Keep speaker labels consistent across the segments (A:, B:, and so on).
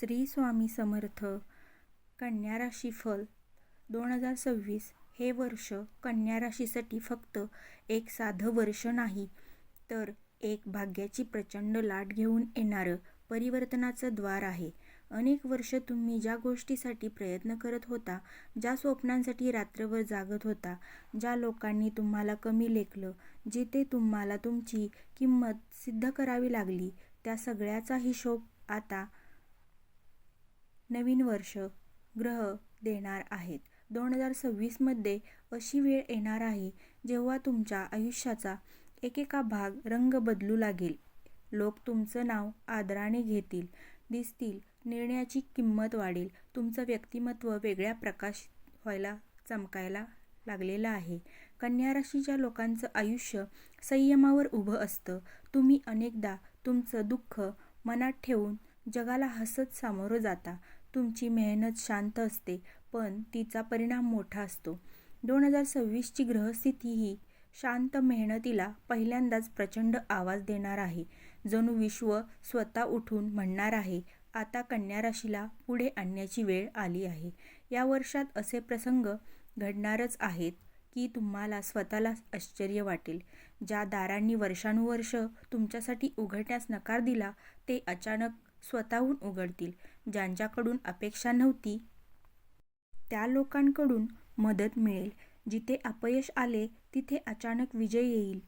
A: श्री स्वामी समर्थ कन्या राशीफल दोन हजार सव्वीस हे वर्ष कन्या राशीसाठी फक्त एक साधं वर्ष नाही तर एक भाग्याची प्रचंड लाट घेऊन येणारं परिवर्तनाचं द्वार आहे. अनेक वर्ष तुम्ही ज्या गोष्टीसाठी प्रयत्न करत होता, ज्या स्वप्नांसाठी रात्रभर जागत होता, ज्या लोकांनी तुम्हाला कमी लेखलं, जिथे तुम्हाला तुमची किंमत सिद्ध करावी लागली, त्या सगळ्याचा हिशोब आता नवीन वर्ष, ग्रह देणार आहेत. दोन हजार सव्वीसमध्ये अशी वेळ येणार आहे जेव्हा तुमच्या आयुष्याचा एकेका भाग रंग बदलू लागेल. लोक तुमचं नाव आदराने घेतील, दिसतील, निर्णयाची किंमत वाढेल. तुमचं व्यक्तिमत्व वेगळ्या प्रकाश व्हायला चमकायला लागलेलं आहे. कन्या राशीच्या लोकांचं आयुष्य संयमावर उभं असतं. तुम्ही अनेकदा तुमचं दुःख मनात ठेवून जगाला हसत सामोरं जाता. तुमची मेहनत शांत असते, पण तिचा परिणाम मोठा असतो. दोन हजार सव्वीसची ग्रहस्थिती ही शांत मेहनतीला पहिल्यांदाच प्रचंड आवाज देणार आहे. जणू विश्व स्वतः उठून म्हणणार आहे, आता कन्या राशीला पुढे आणण्याची वेळ आली आहे. या वर्षात असे प्रसंग घडणारच आहेत की तुम्हाला स्वतःला आश्चर्य वाटेल. ज्या दारांनी वर्षानुवर्ष तुमच्यासाठी उघडण्यास नकार दिला, ते अचानक स्वतःहून उघडतील. ज्यांच्याकडून अपेक्षा नव्हती त्या लोकांकडून मदत मिळेल. जिथे अपयश आले तिथे अचानक विजय येईल.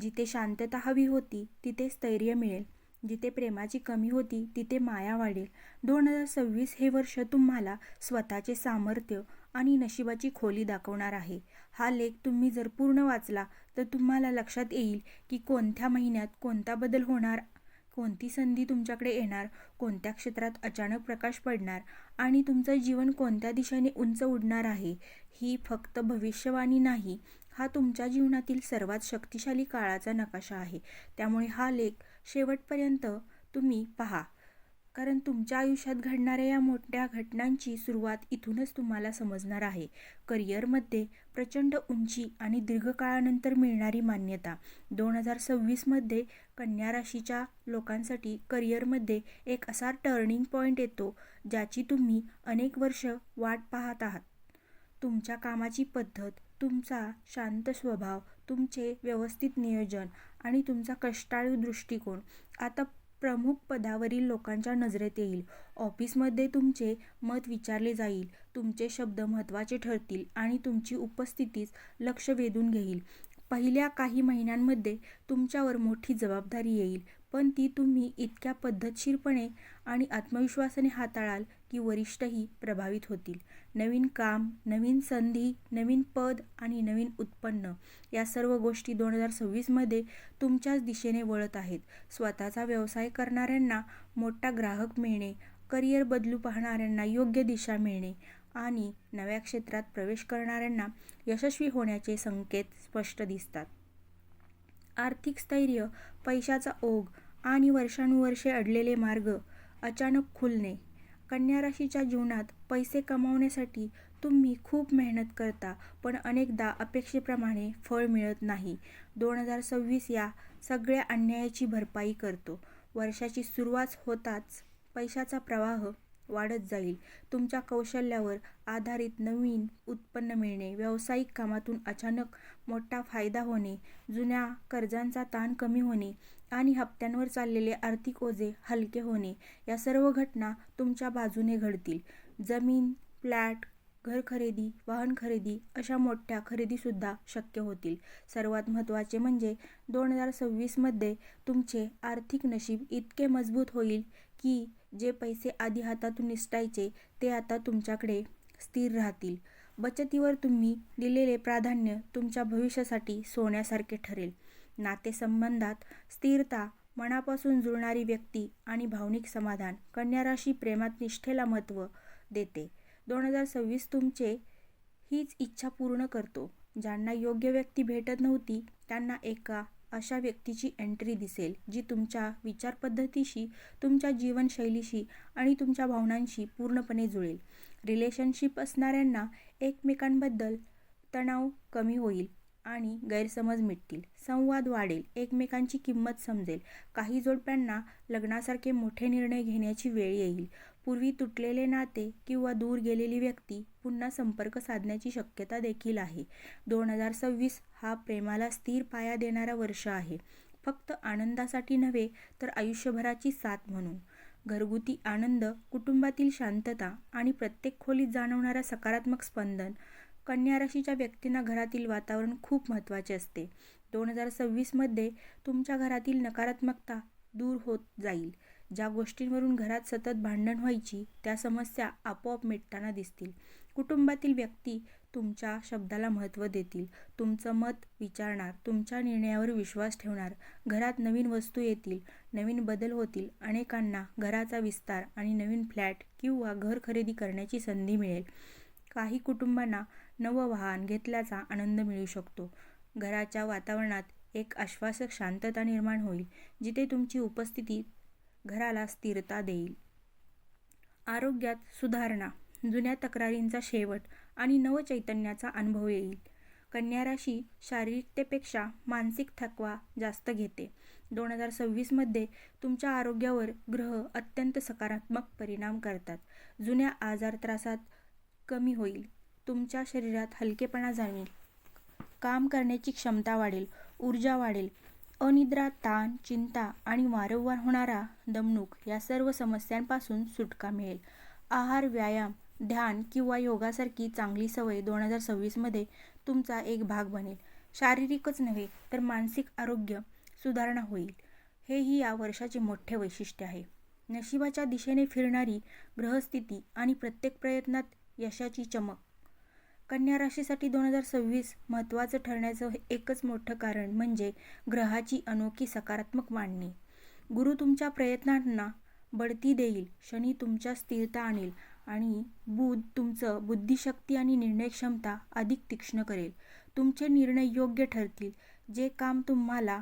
A: जिथे शांतता हवी होती तिथे स्थैर्य मिळेल. जिथे प्रेमाची कमी होती तिथे माया वाढेल. दोन हजार सव्वीस हे वर्ष तुम्हाला स्वतःचे सामर्थ्य आणि नशिबाची खोली दाखवणार आहे. हा लेख तुम्ही जर पूर्ण वाचला तर तुम्हाला लक्षात येईल की कोणत्या महिन्यात कोणता बदल होणार, कोणती संधी तुमच्याकडे येणार, कोणत्या क्षेत्रात अचानक प्रकाश पडणार आणि तुमचं जीवन कोणत्या दिशेने उंच उडणार आहे. ही फक्त भविष्यवाणी नाही, हा तुमच्या जीवनातील सर्वात शक्तिशाली काळाचा नकाशा आहे. त्यामुळे हा लेख शेवटपर्यंत तुम्ही पहा, कारण तुमच्या आयुष्यात घडणाऱ्या या मोठ्या घटनांची सुरुवात इथूनच तुम्हाला समजणार आहे. करिअरमध्ये प्रचंड उंची आणि दीर्घकाळानंतर मिळणारी मान्यता दोन हजार सव्वीसमध्ये कन्या राशीच्या लोकांसाठी करिअरमध्ये एक असा टर्निंग पॉईंट येतो, ज्याची तुम्ही अनेक वर्षं वाट पाहत आहात. तुमच्या कामाची पद्धत, तुमचा शांत स्वभाव, तुमचे व्यवस्थित नियोजन आणि तुमचा कष्टाळू दृष्टिकोन आता प्रमुख पदावरील लोकांच्या नजरेत येईल. ऑफिसमध्ये तुमचे मत विचारले जाईल, तुमचे शब्द महत्त्वाचे ठरतील आणि तुमची उपस्थितीच लक्ष वेधून घेईल. पहिल्या काही महिन्यांमध्ये तुमच्यावर मोठी जबाबदारी येईल, पण ती तुम्ही इतक्या पद्धतशीरपणे आणि आत्मविश्वासाने हाताळाल की वरिष्ठही प्रभावित होतील. नवीन काम, नवीन संधी, नवीन पद आणि नवीन उत्पन्न या सर्व गोष्टी दोन हजार सव्वीसमध्ये तुमच्याच दिशेने वळत आहेत. स्वतःचा व्यवसाय करणाऱ्यांना मोठा ग्राहक मिळणे, करिअर बदलू पाहणाऱ्यांना योग्य दिशा मिळणे आणि नव्या क्षेत्रात प्रवेश करणाऱ्यांना यशस्वी होण्याचे संकेत स्पष्ट दिसतात. आर्थिक स्थैर्य, पैशाचा ओघ आणि वर्षानुवर्षे अडलेले मार्ग अचानक खुलणे कन्या राशीच्या जीवनात पैसे कमावण्यासाठी तुम्ही खूप मेहनत करता, पण अनेकदा अपेक्षेप्रमाणे फळ मिळत नाही. दोन हजार सव्वीस या सगळ्या अन्यायाची भरपाई करतो. वर्षाची सुरुवात होताच पैशाचा प्रवाह वाढत जाईल. तुमच्या कौशल्यावर आधारित नवीन उत्पन्न मिळणे, व्यावसायिक कामातून अचानक मोठा फायदा होणे, जुन्या कर्जांचा ताण कमी होणे आणि हप्त्यांवर चाललेले आर्थिक ओझे हलके होणे या सर्व घटना तुमच्या बाजूने घडतील. जमीन, फ्लॅट, घर खरेदी, वाहन खरेदी अशा मोठ्या खरेदीसुद्धा शक्य होतील. सर्वात महत्त्वाचे म्हणजे दोन हजार सव्वीसमध्ये तुमचे आर्थिक नशीब इतके मजबूत होईल की जे पैसे आधी हातातून निसटायचे ते आता तुमच्याकडे स्थिर राहतील. बचतीवर तुम्ही दिलेले प्राधान्य तुमच्या भविष्यासाठी सोन्यासारखे ठरेल. नातेसंबंधात स्थिरता, मनापासून जुळणारी व्यक्ती आणि भावनिक समाधान कन्या राशी प्रेमात निष्ठेला महत्त्व देते. दोन हजार सव्वीस तुमचे हीच इच्छा पूर्ण करतो. ज्यांना योग्य व्यक्ती भेटत नव्हती त्यांना एका अशा व्यक्तीची एंट्री दिसेल, जी तुमच्या विचारपद्धतीशी, तुमच्या जीवनशैलीशी आणि तुमच्या भावनांशी पूर्णपणे जुळेल. रिलेशनशिप असणाऱ्यांना एकमेकांबद्दल तणाव कमी होईल. आणि गैरसमज मिटतील. संवाद वाढेल. एकमेकांची किंमत समजेल. काही जोडप्यांना लग्नासारखे मोठे निर्णय घेण्याची वेळ येईल. पूर्वी तुटलेले नाते किंवा दूर गेलेली व्यक्ती पुन्हा संपर्क साधण्याची शक्यता देखील आहे. दोन हजार सव्वीस हा प्रेमाला स्थिर पाया देणारा वर्ष आहे. फक्त आनंदासाठी नव्हे तर आयुष्यभराची साथ म्हणून. घरगुती आनंद कुटुंबातील शांतता आणि प्रत्येक खोलीत जाणवणारा सकारात्मक स्पंदन कन्या राशीच्या व्यक्तींना घरातील वातावरण खूप महत्त्वाचे असते. दोन हजार सव्वीसमध्ये तुमच्या घरातील नकारात्मकता दूर होत जाईल. ज्या गोष्टींवरून घरात सतत भांडण व्हायची त्या समस्या आपोआप मिटताना दिसतील. कुटुंबातील व्यक्ती तुमच्या शब्दाला महत्त्व देतील. तुमचं मत विचारणार तुमच्या निर्णयावर विश्वास ठेवणार घरात नवीन वस्तू येतील नवीन बदल होतील अनेकांना घराचा विस्तार आणि नवीन फ्लॅट किंवा घर खरेदी करण्याची संधी मिळेल. काही कुटुंबांना नवं वाहन घेतल्याचा आनंद मिळू शकतो. घराच्या वातावरणात एक आश्वासक शांतता निर्माण होईल जिथे तुमची उपस्थिती घराला स्थिरता देईल. आरोग्यात सुधारणा जुन्या तक्रारींचा शेवट आणि नवचैतन्याचा अनुभव येईल. कन्या राशी शारीरिकतेपेक्षा मानसिक थकवा जास्त घेते. दोन हजार सव्वीसमध्ये तुमच्या आरोग्यावर ग्रह अत्यंत सकारात्मक परिणाम करतात. जुन्या आजार त्रासात कमी होईल. तुमच्या शरीरात हलकेपणा जाणवेल. काम करण्याची क्षमता वाढेल ऊर्जा वाढेल. अनिद्रा ताण चिंता आणि वारंवार होणारा दमणूक या सर्व समस्यांपासून सुटका मिळेल. आहार व्यायाम ध्यान किंवा योगासारखी चांगली सवय दोन हजार सव्वीसमध्ये तुमचा एक भाग बनेल. शारीरिकच नव्हे तर मानसिक आरोग्य सुधारणा होईल. हेही या वर्षाचे मोठे वैशिष्ट्य आहे. नशिबाच्या दिशेने फिरणारी ग्रहस्थिती आणि प्रत्येक प्रयत्नात यशाची चमक कन्या राशीसाठी दोन हजार सव्वीस महत्त्वाचं ठरण्याचं एकच मोठं कारण म्हणजे ग्रहाची अनोखी सकारात्मक मांडणी. गुरु तुमच्या प्रयत्नांना बढती देईल शनी तुमच्या स्थिरता आणेल आणि बुध तुमचं बुद्धिशक्ती आणि निर्णय क्षमता अधिक तीक्ष्ण करेल. तुमचे निर्णय योग्य ठरतील. जे काम तुम्हाला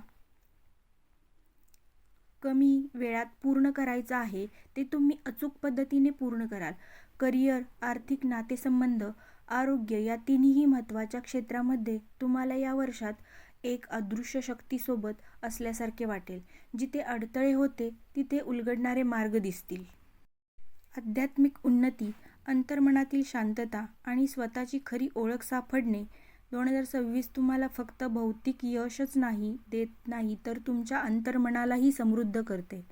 A: कमी वेळात पूर्ण करायचं आहे ते तुम्ही अचूक पद्धतीने पूर्ण कराल. करिअर आर्थिक नातेसंबंध आरोग्य या तिन्ही महत्त्वाच्या क्षेत्रामध्ये तुम्हाला या वर्षात एक अदृश्य शक्तीसोबत असल्यासारखे वाटेल. जिथे अडथळे होते तिथे उलगडणारे मार्ग दिसतील. आध्यात्मिक उन्नती अंतर्मनातील शांतता आणि स्वतःची खरी ओळख सापडणे दोन हजार सव्वीस तुम्हाला फक्त भौतिक यशच नाही देत नाही तर तुमच्या अंतर्मनालाही समृद्ध करते.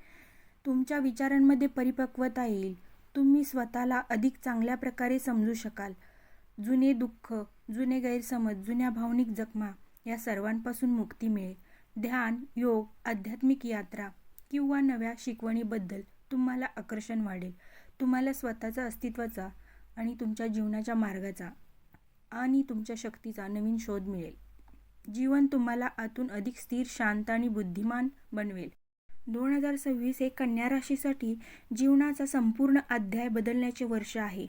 A: तुमच्या विचारांमध्ये परिपक्वता येईल. तुम्ही स्वतःला अधिक चांगल्या प्रकारे समजू शकाल. जुने दुःख जुने गैरसमज जुन्या भावनिक जखमा या सर्वांपासून मुक्ती मिळेल. ध्यान योग आध्यात्मिक यात्रा किंवा नव्या शिकवणीबद्दल तुम्हाला आकर्षण वाढेल. तुम्हाला स्वतःचा अस्तित्वाचा आणि तुमच्या जीवनाच्या मार्गाचा आणि तुमच्या शक्तीचा नवीन शोध मिळेल. जीवन तुम्हाला आतून अधिक स्थिर शांत आणि बुद्धिमान बनवेल. दोन हजार सव्वीस हे कन्या राशीसाठी जीवनाचा संपूर्ण अध्याय बदलण्याचे वर्ष आहे.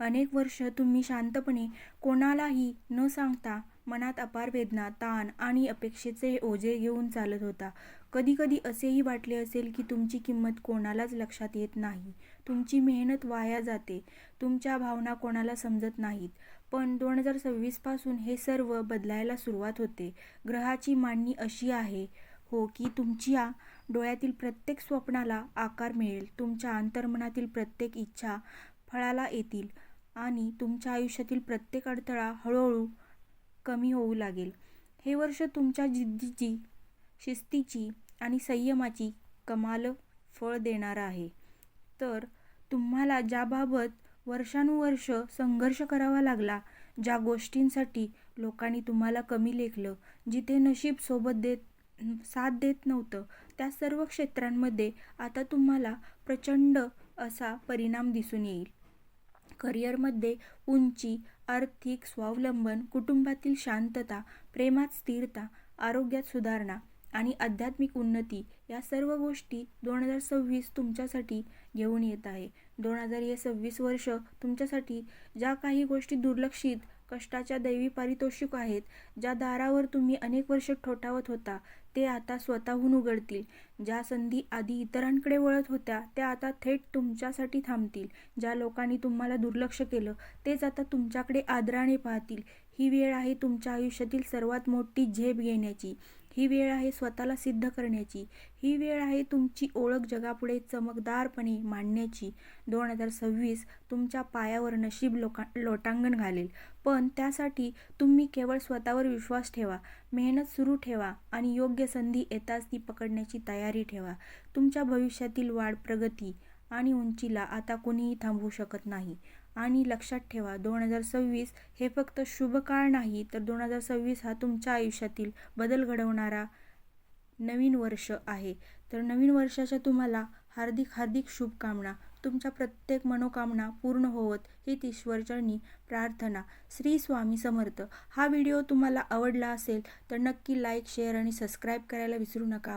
A: अनेक वर्ष तुम्ही शांतपणे कोणालाही न सांगता मनात अपार वेदना ताण आणि अपेक्षेचे ओझे घेऊन चालत होता. कधीकधी असेही वाटले असेल की तुमची किंमत कोणालाच लक्षात येत नाही. तुमची मेहनत वाया जाते. तुमच्या भावना कोणाला समजत नाहीत. पण दोन हजार सव्वीसपासून हे सर्व बदलायला सुरुवात होते. ग्रहाची मांडणी अशी आहे हो की तुमच्या डोळ्यातील प्रत्येक स्वप्नाला आकार मिळेल. तुमच्या अंतर्मनातील प्रत्येक इच्छा फळाला येतील. आणि तुमच्या आयुष्यातील प्रत्येक अडथळा हळूहळू कमी होऊ लागेल. हे वर्ष तुमच्या जिद्दीची शिस्तीची आणि संयमाची कमाल फळ देणारं आहे. तर तुम्हाला ज्याबाबत वर्षानुवर्ष संघर्ष करावा लागला ज्या गोष्टींसाठी लोकांनी तुम्हाला कमी लेखलं जिथे नशीब सोबत देत साथ देत नव्हतं त्या सर्व क्षेत्रांमध्ये आता तुम्हाला प्रचंड असा परिणाम दिसून येईल. करिअरमध्ये उंची आर्थिक स्वावलंबन कुटुंबातील शांतता प्रेमात स्थिरता आरोग्यात सुधारणा आणि आध्यात्मिक उन्नती या सर्व गोष्टी दोन हजार सव्वीस तुमच्यासाठी घेऊन येत आहे. दोन हजार हे सव्वीस वर्ष तुमच्यासाठी ज्या काही गोष्टी दुर्लक्षित कष्टाच्या दैवी पारितोषिक आहेत ज्या दारावर तुम्ही अनेक वर्ष ठोठावत होता ते आता स्वतःहून उघडतील. ज्या संधी आधी इतरांकडे वळत होत्या त्या आता थेट तुमच्यासाठी थांबतील. ज्या लोकांनी तुम्हाला दुर्लक्ष केलं तेच आता तुमच्याकडे आदराने पाहतील. ही वेळ आहे तुमच्या आयुष्यातील सर्वात मोठी झेप घेण्याची. ही वेळ आहे स्वतःला सिद्ध करण्याची. ही वेळ आहे तुमची ओळख जगापुढे चमकदारपणे मांडण्याची. दोन हजार सव्वीस तुमच्या पायावर नशीब लोका लोटांगण घालेल. पण त्यासाठी तुम्ही केवळ स्वतःवर विश्वास ठेवा मेहनत सुरू ठेवा आणि योग्य संधी येताच ती पकडण्याची तयारी ठेवा. तुमच्या भविष्यातील वाढ प्रगती आणि उंचीला आता कोणीही थांबवू शकत नाही. आणि लक्षात ठेवा दोन हजार सव्वीस हे फक्त शुभ काळ नाही तर दोन हजार सव्वीस हा तुमच्या आयुष्यातील बदल घडवणारा नवीन वर्ष आहे. तर नवीन वर्षाच्या तुम्हाला हार्दिक हार्दिक शुभकामना. तुमच्या प्रत्येक मनोकामना पूर्ण होवत हीच ईश्वरचरणी प्रार्थना. श्री स्वामी समर्थ. हा व्हिडिओ तुम्हाला आवडला असेल तर नक्की लाईक शेअर आणि सबस्क्राईब करायला विसरू नका.